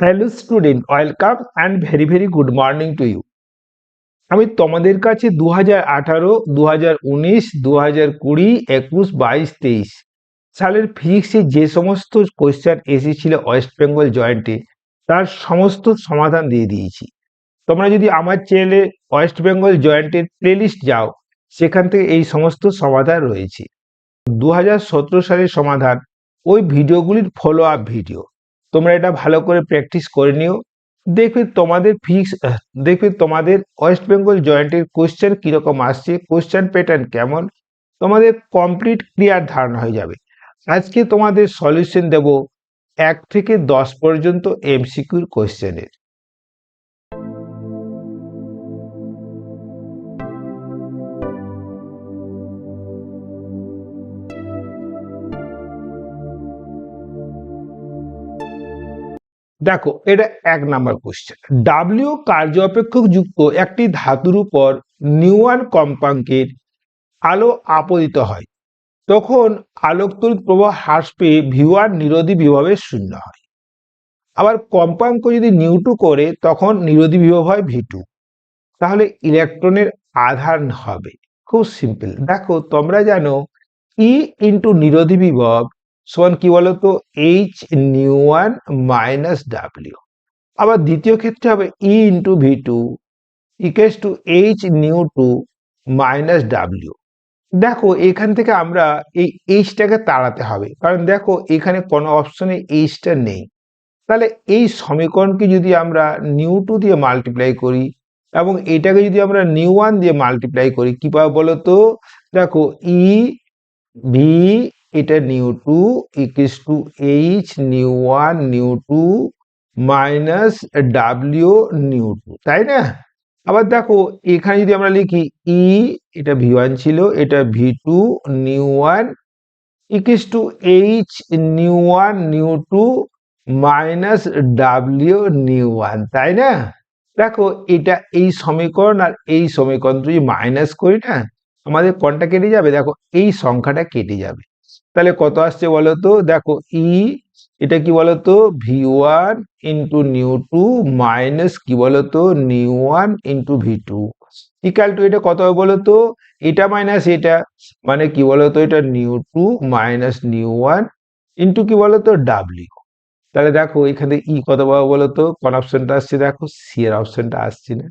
Hello student welcome and very very good morning to you আমি তোমাদের কাছে দু হাজার আঠারো দু হাজার উনিশ দু হাজার কুড়ি, একুশ, বাইশ, তেইশ সালের ফিজিক্সে যে সমস্ত কোয়েশ্চেন এসেছিল ওয়েস্ট বেঙ্গল জয়েন্টে তার সমস্ত সমাধান দিয়ে দিয়েছি। তোমরা যদি আমার চ্যানেলে ওয়েস্ট বেঙ্গল জয়েন্টের প্লেলিস্ট যাও, সেখান থেকে এই সমস্ত সমাধান রয়েছে। দু হাজার সতেরো সালের সমাধান, ওই ভিডিওগুলির ফলো আপ ভিডিও তোমরা এটা ভালো করে প্র্যাকটিস করে নিও। দেখবে তোমাদের ফিক্স দেখবে তোমাদের ওয়েস্ট বেঙ্গল জয়েন্টের কোয়েশ্চেন কীরকম আসছে কোয়েশ্চেন প্যাটার্ন কেমন, তোমাদের কমপ্লিট ক্লিয়ার ধারণা হয়ে যাবে। আজকে তোমাদের সলিউশন দেব এক থেকে দশ পর্যন্ত এমসিকিউর কোয়েশ্চেনের দেখো, এটা এক নাম্বার কোশ্চেন ডাব্লিউ কার্য অপেক্ষক যুক্ত একটি ধাতুর উপর নিউয়ান কম্পাঙ্কের আলো আপতিত হয়। তখন আলোক তড়িৎ প্রবাহ হ্রাস পেয়ে ভিওয়ার নিরোধী বিভবের শূন্য হয়। আবার কম্পাঙ্ক যদি নিউটু করে, তখন নিরোধী বিভব হয় ভিটু তাহলে ইলেকট্রনের আধার হবে। খুব সিম্পল দেখো, তোমরা জানো ই ইন্টু নিরোধী বিভব সমান কি বলতো? H nu one minus W আবার দ্বিতীয় ক্ষেত্রে হবে E into V two equals to h nu two minus W দেখো, এখান থেকে আমরা এই এইচটাকে তাড়াতে হবে। কারণ দেখো, এখানে কোনো অপশনে এইচটা নেই। তাহলে এই সমীকরণকে যদি আমরা নিউ টু দিয়ে মাল্টিপ্লাই করি এবং এটাকে যদি আমরা নিউ ওয়ান দিয়ে মাল্টিপ্লাই করি, কি পাবো বলো তো দেখো ই ভি এটা nu two equals to h, nu one, nu two, minus W, nu two, তাই না? আবার দেখো, এখানে যদি আমরা লিখি ই এটা ভি ওয়ান ছিল, এটা V two nu one equals to h, nu one, nu two, minus W, nu one, তাই না? দেখো, এটা এই সমীকরণ আর এই সমীকরণ যদি মাইনাস করি না? আমাদের কোনটা কেটে যাবে? দেখো, এই সংখ্যাটা কেটে যাবে। তাহলে কত আসছে বলতো? দেখো ই এটা কি বলতো? V one into nu two minus কি বলতো? Nu one into V two equal to এটা কত হবে বলতো? এটা মাইনাস এটা। মানে কি বলতো? এটা nu two minus nu one into কি বলতো? ডাব্লিউ তাহলে দেখো এখানে ই কত পাবো বলতো? কোন অপশনটা আসছে দেখো? সি এর অপশনটা আসছে না।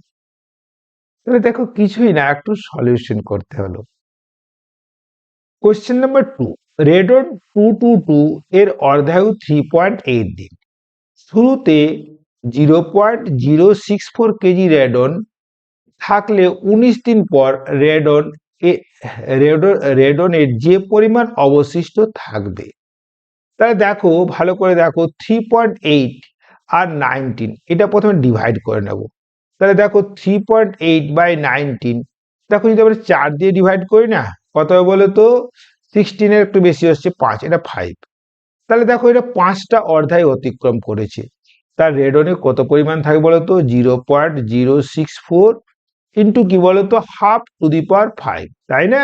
তাহলে দেখো কিছুই না, একটু সলিউশন করতে হলো। Question number two radon two two two এর অর্ধায়ু থ্রি পয়েন্ট এইট দিন। শুরুতে zero point zero six four KG radon থাকলে উনিশ দিন পর রেডন রেডনের যে পরিমাণ অবশিষ্ট থাকবে। তাহলে দেখো, ভালো করে দেখো থ্রি পয়েন্ট এইট আর নাইনটিন এটা প্রথমে ডিভাইড করে নেব। তাহলে দেখো three point eight by nineteen দেখো যদি আমরা চার দিয়ে ডিভাইড করি না, কত বলো তো সিক্সটিনের একটু বেশি হচ্ছে পাঁচ, এটা ফাইভ তাহলে দেখো এটা পাঁচটা অর্ধায় অতিক্রম করেছে। তার রেডনে কত পরিমাণ থাকে বলতো? Zero point zero six four into কি বলতো? Half to the power five তাই না?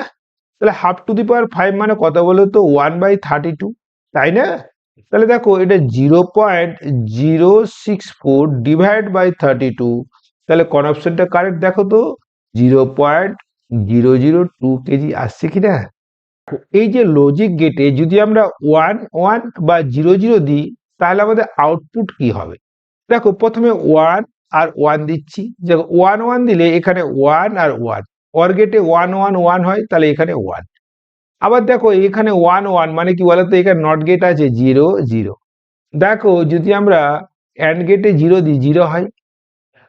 তাহলে half to the power five মানে কত বলতো? ওয়ান বাই থার্টি টু তাই না? তাহলে দেখো এটা zero point zero six four divide by thirty two তাহলে কোন অপশনটা কারেক্ট দেখো তো? Zero point zero zero two KG আসছে কিনা এই যে লজিক গেটে যদি আমরা ওয়ান ওয়ান বা জিরো জিরো দিই, তাহলে আমাদের আউটপুট কি হবে? দেখো, প্রথমে ওয়ান আর ওয়ান দিচ্ছি। দেখো ওয়ান ওয়ান দিলে এখানে ওয়ান আর ওয়ান অর গেটে ওয়ান ওয়ান ওয়ান হয়, তাহলে এখানে ওয়ান আবার দেখো, এখানে ওয়ান ওয়ান মানে কি বলতো? এখানে নট গেট আছে জিরো জিরো দেখো, যদি আমরা অ্যান্ড গেটে জিরো দিই জিরো হয়।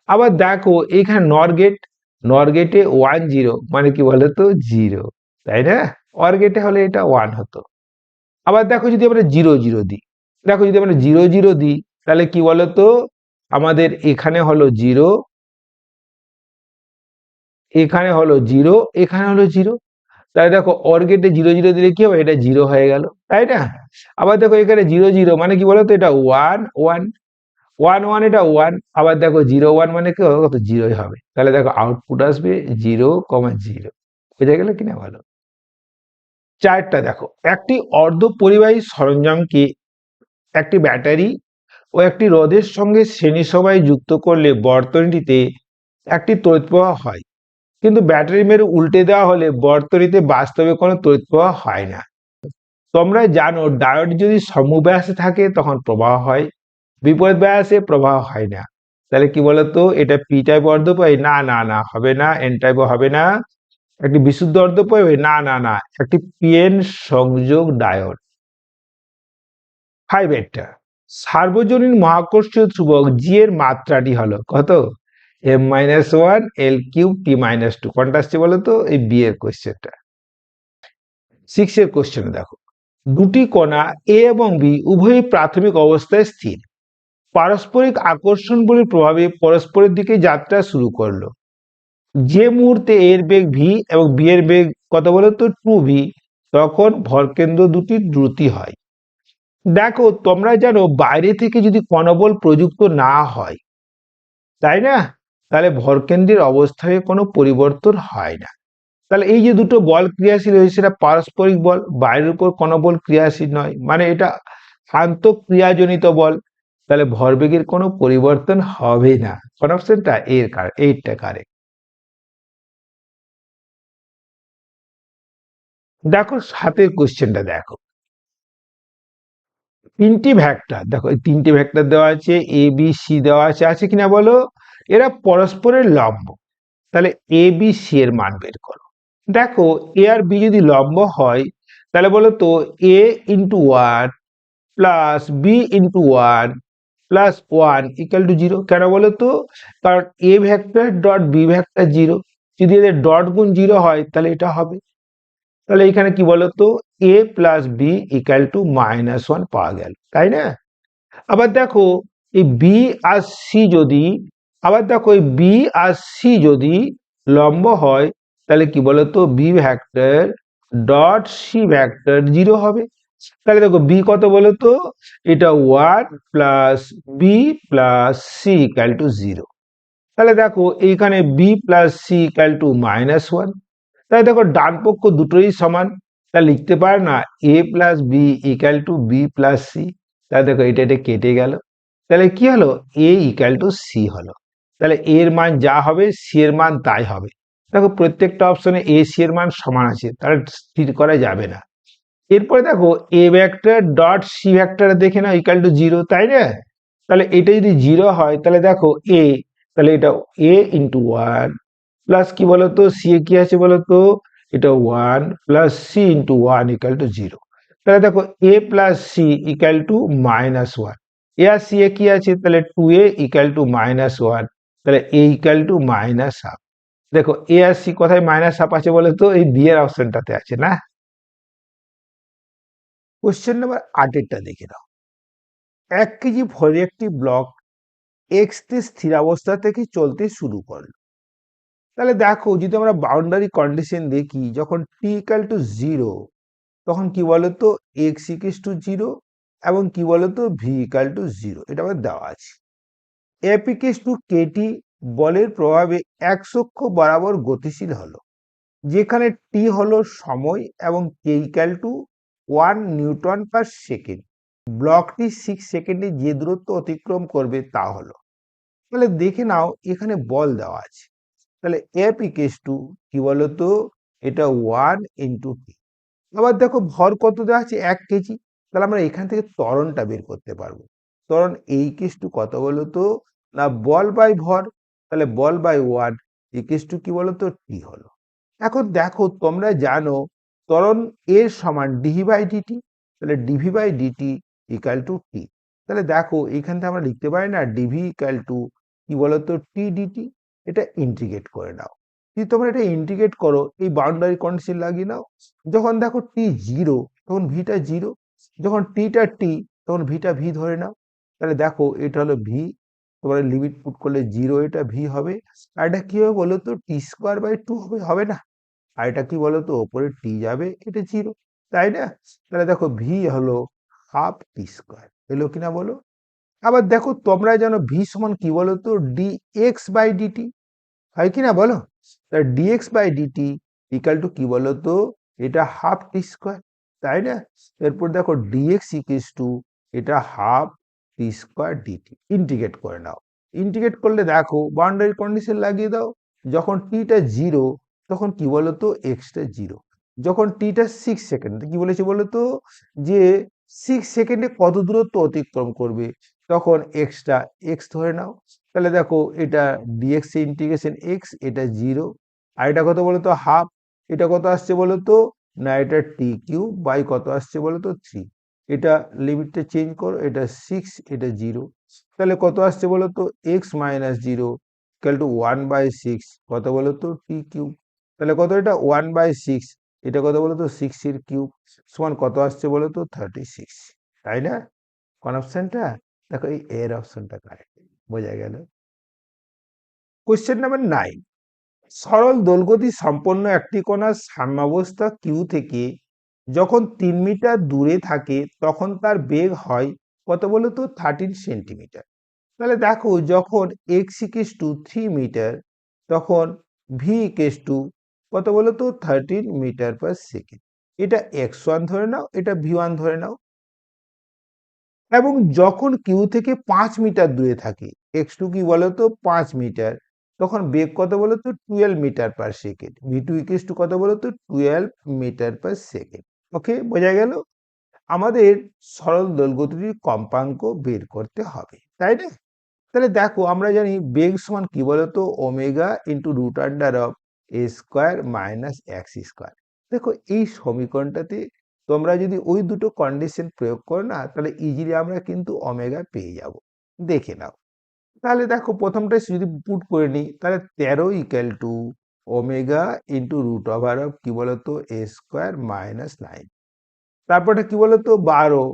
আবার দেখো, এখানে নর গেট নর গেটে ওয়ান জিরো মানে কি বলতো? জিরো তাই না? অর গেটে হলে এটা ওয়ান হতো। আবার দেখো যদি আমরা জিরো জিরো দিই, দেখো যদি আমরা জিরো জিরো দিই, তাহলে কি বলতো? আমাদের এখানে হলো জিরো এখানে হলো জিরো এখানে হলো জিরো তাহলে দেখো অর গেটে জিরো জিরো দিলে কি হবে? এটা জিরো হয়ে গেল, তাই না? আবার দেখো এখানে জিরো জিরো মানে কি বলতো? এটা ওয়ান ওয়ান ওয়ান ওয়ান এটা ওয়ান আবার দেখো জিরো ওয়ান মানে কি কত? জিরোই হবে। তাহলে দেখো আউটপুট আসবে জিরো কমা জিরো বোঝা গেল কিনা ভালো চারটা দেখো। একটি অর্ধ পরিবাহী সরঞ্জামকে একটি ব্যাটারি ও একটি রোধের সঙ্গে শ্রেণি সময় যুক্ত করলে বর্তনীটিতে একটি তড়িৎ প্রবাহ হয়। কিন্তু ব্যাটারি মেরু উল্টে দেওয়া হলে বর্তনীতে বাস্তবে কোনো তড়িৎ প্রবাহ হয় না। তোমরা জানো, ডায়োড যদি সমব্যাসে থাকে, তখন প্রবাহ হয়। বিপরীত ব্যাসে প্রবাহ হয় না। তাহলে কি বলতো? এটা পি টাইপ অর্ধপয় না না না, হবে না এন টাইপও হবে না। একটি বিশুদ্ধ অর্ধ অর্ধপয় না না না, একটি পিএন সংযোগ ডায়োড। ফাইভ একটা। সার্বজনীন মহাকর্ষীয় ধ্রুবক জি এর মাত্রাটি হলো কত? M minus one L cube T minus two কোনটা আসছে বলো তো? এই বি এর কোশ্চেনটা সিক্স এর কোশ্চেনে দেখো। দুটি কণা এ এবং বি উভয়ই প্রাথমিক অবস্থায় স্থির। পারস্পরিক আকর্ষণগুলির প্রভাবে পরস্পরের দিকে যাত্রা শুরু করল। যে মুহূর্তে এর বেগ ভি এবং বি এর বেগ কত বলো তো? টু ভি তখন ভরকেন্দ্র দুটি দ্রুতি হয়। দেখো, তোমরা জানো বাইরে থেকে যদি কণবল প্রযুক্ত না হয়, তাই না? তাহলে ভরকেন্দ্রের অবস্থায় কোনো পরিবর্তন হয় না। তাহলে এই যে দুটো বল ক্রিয়াশীল হয়েছে, সেটা পারস্পরিক বল, বাইরের উপর কোনো বল ক্রিয়াশীল নয়। মানে এটা আন্তঃক্রিয়াজনিত বল। তাহলে ভরবেগের কোনো পরিবর্তন হবে না। কোন অপশনটা এর কার এইটা কারেক্ট দেখো সাতের কোশ্চেনটা দেখো। তিনটি ভ্যাক্টর দেখো এই তিনটি ভ্যাক্টর দেওয়া আছে এ বি সি দেওয়া আছে আছে কিনা বলো? এরা পরস্পরের লম্ব। তাহলে এ বি সি এর মান বের করো। দেখো এ আর বি যদি লম্ব হয়, তাহলে বলো তো A into one plus B into one plus one equal to zero কেন বলো তো? কারণ A vector dot B vector zero যদি এদের ডট গুণ জিরো হয়, তাহলে এটা হবে। তাহলে এখানে কি বলতো? A plus B equal to minus one পাওয়া গেল, তাই না? আবার দেখো, এই বি আর সি যদি, আবার দেখো, এই বি আর সি যদি লম্ব হয়, তাহলে কি বলতো? B vector dot C vector zero হবে। তাহলে দেখো বি কত বলতো? এটা one plus B plus C equal to zero তাহলে দেখো, এইখানে B plus C equal to minus one তাহলে দেখো ডান পক্ষ দুটোই সমান, তা লিখতে পারে না A plus B equal to B plus C তাহলে দেখো এটা এটা কেটে গেল। তাহলে কি হলো? এ ইকাল টু সি হলো। তাহলে এর মান যা হবে সি এর মান তাই হবে। দেখো প্রত্যেকটা অপশনে এ সি এর মান সমান আছে, তাহলে স্থির করা যাবে না। এরপরে দেখো A vector dot C vector দেখে না ইকাল টু জিরো তাই না? তাহলে এটা যদি জিরো হয়, তাহলে দেখো এ তাহলে এটা এ ইন্টু ওয়ান প্লাস কি বলতো? সি এ কি আছে বলতো? এটা one plus C into one equal to zero তাহলে দেখো A plus C equal to minus one A R C এ কি আছে? তাহলে two A equal to minus one তাহলে A equal to minus half দেখো এ আর সি কোথায় minus half আছে বলে তো এই বি এর অপশনটাতে আছে, না? কোশ্চেন নাম্বার আটেরটা দেখে নাও। এক কেজি ভরের একটি ব্লক এক্স তে স্থির অবস্থা থেকে চলতে শুরু করল। তাহলে দেখো, যদি আমরা বাউন্ডারি কন্ডিশন দেখি, যখন টি ইকাল টু জিরো তখন কি বলতো? এক্স ইকিস টু জিরো এবং কি বলতো? ভি ইকাল টু জিরো এটা আবার দেওয়া আছে। এফ ইকিস টু কেটি বলের প্রভাবে এক সক্ষ বরাবর গতিশীল হলো, যেখানে টি হলো সময় এবং K equal to one newton per second ব্লকটি সিক্স সেকেন্ডে যে দূরত্ব অতিক্রম করবে তা হলো। তাহলে দেখে নাও, এখানে বল দেওয়া আছে। তাহলে এফ ইকেস টু কি বলতো? এটা ওয়ান ইন্টু টি আবার দেখো ভর কত দেওয়া আছে? এক কেজি। তাহলে আমরা এখান থেকে ত্বরণটা বের করতে পারব। ত্বরণ এই কেস টু কত বলতো? না, বল বাই ভর। তাহলে বল বাই ওয়ান ইকেস টু কি বলতো? টি হলো। এখন দেখো, তোমরা জানো, ত্বরণ এর সমান ডিভি বাই ডিটি তাহলে dv by dt equal to T তাহলে দেখো, এখান থেকে আমরা লিখতে পারি না ডিভি ইকাল টু কি বলতো? টি ডিটি এটা ইন্টিগ্রেট করে নাও। যদি তোমরা এটা ইন্টিগ্রেট করো, এই বাউন্ডারি কন্ডিশন লাগিয়ে নাও, যখন দেখো টি জিরো তখন ভিটা জিরো যখন টিটা টি তখন ভিটা ভি ধরে নাও। তাহলে দেখো, এটা হলো ভি তোমার লিমিট পুট করলে জিরো এটা ভি হবে। আর এটা কি হবে বলো তো? টি স্কোয়ার বাই টু হবে হবে না। আর এটা কি বলো তো? ওপরে টি যাবে, এটা জিরো তাই না? তাহলে দেখো ভি হলো হাফ টি স্কোয়ার এলো কিনা বলো? আবার দেখো, তোমরা যেন ভি সমান কি বলো তো? ডি এক্স বাই ডিটি হয় কি না বলো? Dx by dt equal to কি বলো তো? এটা হাফ টি স্কোয়ার তাই না? এরপর দেখো ডিএক্স ইকিস টু এটা half T square dt integrate করে নাও। ইন্টিগ্রেট করলে দেখো বাউন্ডারি কন্ডিশন লাগিয়ে দাও, যখন টিটা জিরো তখন কি বলো তো? এক্সটা জিরো যখন টিটা সিক্স সেকেন্ড কি বলেছে বলো তো? যে সিক্স সেকেন্ডে কত দূরত্ব অতিক্রম করবে? তখন এক্সটা এক্স ধরে নাও। তাহলে দেখো এটা ডিএক্স ইন্টিগ্রেশন এক্স এটা জিরো আর এটা কত বলতো? হাফ এটা কত আসছে বলতো? না, এটা টি কিউ বাই কত আসছে বলতো? থ্রি এটা লিমিটটা চেঞ্জ করো, এটা সিক্স এটা জিরো তাহলে কত আসছে বলতো? X minus zero equal to one by six কত বলতো? টি কিউব তাহলে কত এটা? ওয়ান বাই সিক্স এটা কত বলতো? সিক্স এর কিউব সমান কত আসছে বলতো? থার্টি সিক্স তাই না? কোন অপশনটা দেখো এই এর অপশনটা কারেক্ট বোঝা গেল। কোয়েশ্চেন নাম্বার নাইন সরল দোলগতি সম্পন্ন একটি কণার সাম্যাবস্থা কিউ থেকে যখন তিন মিটার দূরে থাকে, তখন তার বেগ হয় কত বলো বলতো থার্টিন সেন্টিমিটার তাহলে দেখো যখন X equals to three metre তখন ভি ইকেস টু কত বলো বলতো থার্টিন মিটার পার সেকেন্ড এটা এক্স ওয়ান ধরে নাও, এটা ভি ওয়ান ধরে নাও। এবং যখন কিউ থেকে পাঁচ মিটার দূরে থাকে এক্স টু কি বলো বলতো? পাঁচ মিটার। তখন বেগ কত বলতো? Twelve metre per second V two equals to কত বলতো? Twelve metre per second okay বোঝা গেল? আমাদের সরল দোলগতির কম্পাঙ্ক বের করতে হবে, তাই না? তাহলে দেখো, আমরা জানি বেগ সমান কি বলতো? Omega into root under of A square minus X square দেখো, এই সমীকরণটাতে তোমরা যদি ওই দুটো কন্ডিশন প্রয়োগ করো না, তাহলে ইজিলি আমরা কিন্তু অমেগা পেয়ে যাব। দেখে নাও। তাহলে দেখো প্রথমটা যদি পুট করে নিই, তাহলে তেরো equal to omega into root over of কি বলতো? এ স্কোয়ার মাইনাস নাইন তারপরটা কি বলতো? বারো।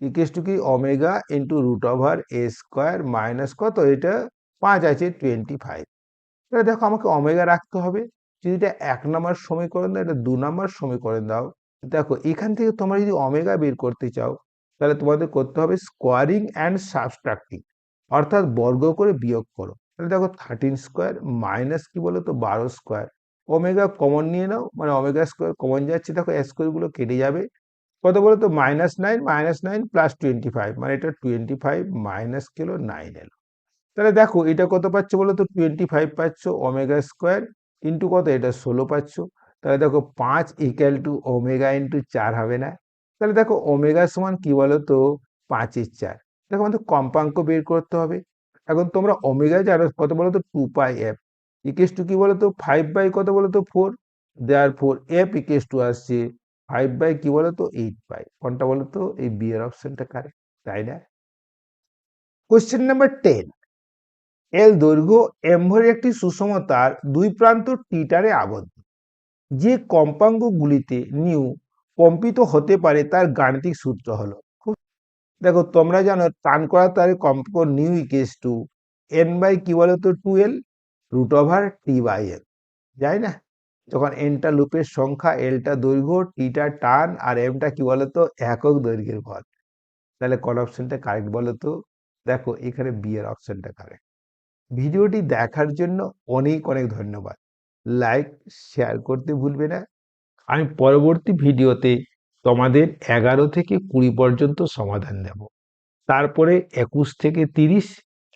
ইকেস টু কি? Omega into root over A square minus কত? এটা পাঁচ আছে টোয়েন্টি ফাইভ তাহলে দেখো আমাকে ওমেগা রাখতে হবে। যদি এটা এক নম্বর সমীকরণ দাও, এটা দু নম্বর সমীকরণ দাও দেখো, এখান থেকে তোমরা যদি অমেগা বের করতে চাও, তাহলে তোমাদের করতে হবে স্কোয়ারিং অ্যান্ড সাবস্ট্রাক্টিং অর্থাৎ বর্গ করে বিয়োগ করো। তাহলে দেখো থার্টিন স্কোয়ার মাইনাস কি বলো তো বারো স্কোয়ার ওমেগা কমন নিয়ে নাও মানে ওমেগা স্কোয়ার কমন যাচ্ছে, দেখো স্কোয়ারগুলো কেটে যাবে। কত বলো তো minus nine minus nine plus twenty five মানে এটা টোয়েন্টি ফাইভ মাইনাস কিলো নাইন এলো। তাহলে দেখো, এটা কত পাচ্ছ বলো তো টোয়েন্টি ফাইভ পাচ্ছ ওমেগা স্কোয়ার ইন্টু কত? এটা ষোলো পাচ্ছ। তাহলে দেখো পাঁচ ইকুয়াল টু ওমেগা ইন্টু চার হবে না। তাহলে দেখো ওমেগা সমান কি বলো তো পাঁচের চার। দেখো আমাদের কম্পাঙ্ক বের করতে হবে। এখন তোমরা ওমেগা জানো কত বলো তো two pi F equals to কি বলো তো ফাইভ বাই কত বলো তো four there four F equals to আসছে ফাইভ বাই কি বলো তো এইট পাই কোনটা বলো তো এই বি এর অপশনটা কারেক্ট তাই না? কোয়েশ্চেন নাম্বার টেন এল দৈর্ঘ্য এম্ভরের একটি সুষম তার দুই প্রান্ত টিটারে আবদ্ধ। যে কম্পাঙ্কগুলিতে নিউ কম্পিত হতে পারে তার গাণিতিক সূত্র হলো। দেখো, তোমরা জানো টান করা তার কম্পাঙ্ক nu equals to N by কি বলতো twelve root over T by L যাই না? যখন এনটা লুপের সংখ্যা এলটা দৈর্ঘ্য টিটা টান আর এমটা কি বলতো একক দৈর্ঘ্যের পথ তাহলে কোন অপশনটা কারেক্ট বলতো দেখো, এখানে বি এর অপশনটা কারেক্ট ভিডিওটি দেখার জন্য অনেক অনেক ধন্যবাদ। লাইক শেয়ার করতে ভুলবে না। আমি পরবর্তী ভিডিওতে তোমাদের এগারো থেকে কুড়ি পর্যন্ত সমাধান দেব। তারপরে একুশ থেকে তিরিশ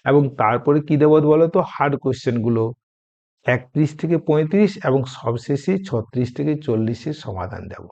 এবং তারপরে কী দেবো বলো তো হার্ড কোয়েশ্চেনগুলো একত্রিশ থেকে পঁয়ত্রিশ এবং সবশেষে ছত্রিশ থেকে চল্লিশের সমাধান দেব।